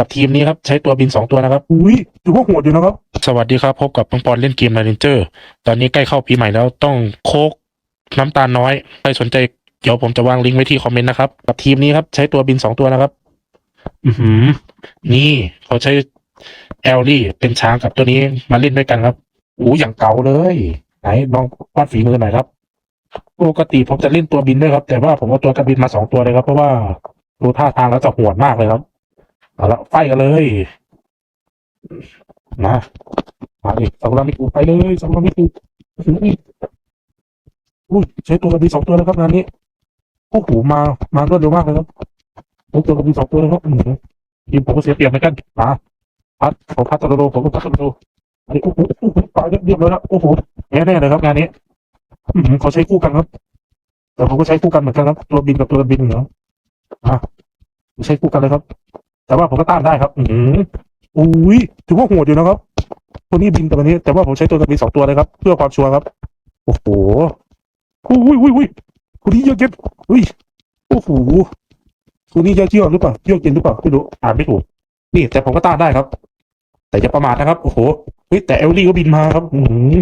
กับทีมนี้ครับ ใช้ตัวบินสองตัวนะครับ อุ้ยถือว่าโหดอยู่นะครับ สวัสดีครับ พบกับปังปอนเล่นเกมนารินเจอร์ ตอนนี้ใกล้เข้าปีใหม่แล้วต้องโคกน้ำตาลน้อย ใครสนใจเดี๋ยวผมจะวางลิงก์ไว้ที่คอมเมนต์นะครับ กับทีมนี้ครับ ใช้ตัวบินสองตัวนะครับ อือหือ นี่เขาใช้แอลลี่เป็นช้างกับตัวนี้มาเล่นด้วยกันครับอู้อย่างเก่าเลย ไหนลองวาดฝีมือหน่อยครับปกติผมจะเล่นตัวบินด้วยครับ แต่ว่าผมเอาตัวกระบินมาสองตัวเลยครับ เพราะว่าดูท่าทางแล้วจะโหดมากเลยครับ เอาละไฟกันเลยนะมาดิสองลำนี่กูไปเลยสองลำนี่กูอุ้ยใช้ตัวกระบิสองตัวแล้วครับงานนี้โอ้โหมามารวดเร็วมากเลยครับใช้ตัวกระบิสองตัวเลยครับอืมทีมผมก็เสียเปรียบเหมือนกันมาพัดผมพัดตะโลผมก็พัดตะโลอันนี้โอ้โหโอ้โหตายเรียบร้อยแล้วโอ้โหแน่เลยครับงานนี้อืมเขาใช้คู่กันครับ แต่ผมก็ใช้คู่กันเหมือนกันครับ ตัวบินกับตัวบินเหรออะใช้คู่กันเลยครับ แต่ว่าผมก็ต้านได้ครับ อืมอุ้ยถือว่าโหดอยู่นะครับตัวนี้บินแต่วันนี้ แต่ว่าผมใช้ตัวบินสองตัวเลยครับ เพื่อความชัวร์ครับ โอ้โหอุ้ยอุ้ยอุ้ยคนนี้เยอะเย็นอุ้ยโอ้โหตัวนี้เยอะเชื่อหรือเปล่าเยอะเย็นหรือเปล่าไม่รู้อ่านไม่ถูกนี่ แต่ผมก็ต้านได้ครับ แต่อย่าประมาทนะครับ โอ้โหเฮ้ยแต่เอลลี่ก็บินมาครับ อืม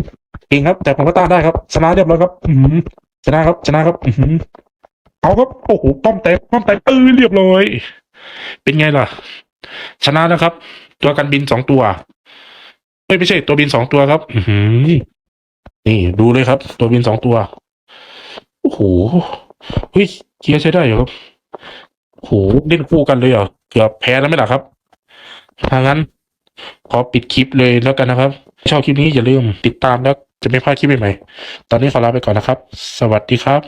เองครับ แต่ผมก็ต้านได้ครับ ชนะเรียบร้อยครับ อืมชนะครับ ชนะครับ อืมเอาครับ โอ้โหป้อมแตกป้อมแตกเออเรียบร้อย เป็นไงล่ะ ชนะแล้วครับ ตัวกันบินสองตัวเอ้ยไม่ใช่ตัวบินสองตัวครับ อืนี่ดูเลยครับ ตัวบินสองตัว โอ้โหเฮ้ยเกียร์ใช้ได้เหรอครับโอ้โหเล่นคู่กันเลยเหรอเกือบแพ้แล้วไหมล่ะครับถ้างั้น ขอปิดคลิปเลยแล้วกันนะครับ ชอบคลิปนี้อย่าลืมติดตามแล้วจะไม่พลาดคลิปใหม่ๆตอนนี้ขอลาไปก่อนนะครับ สวัสดีครับ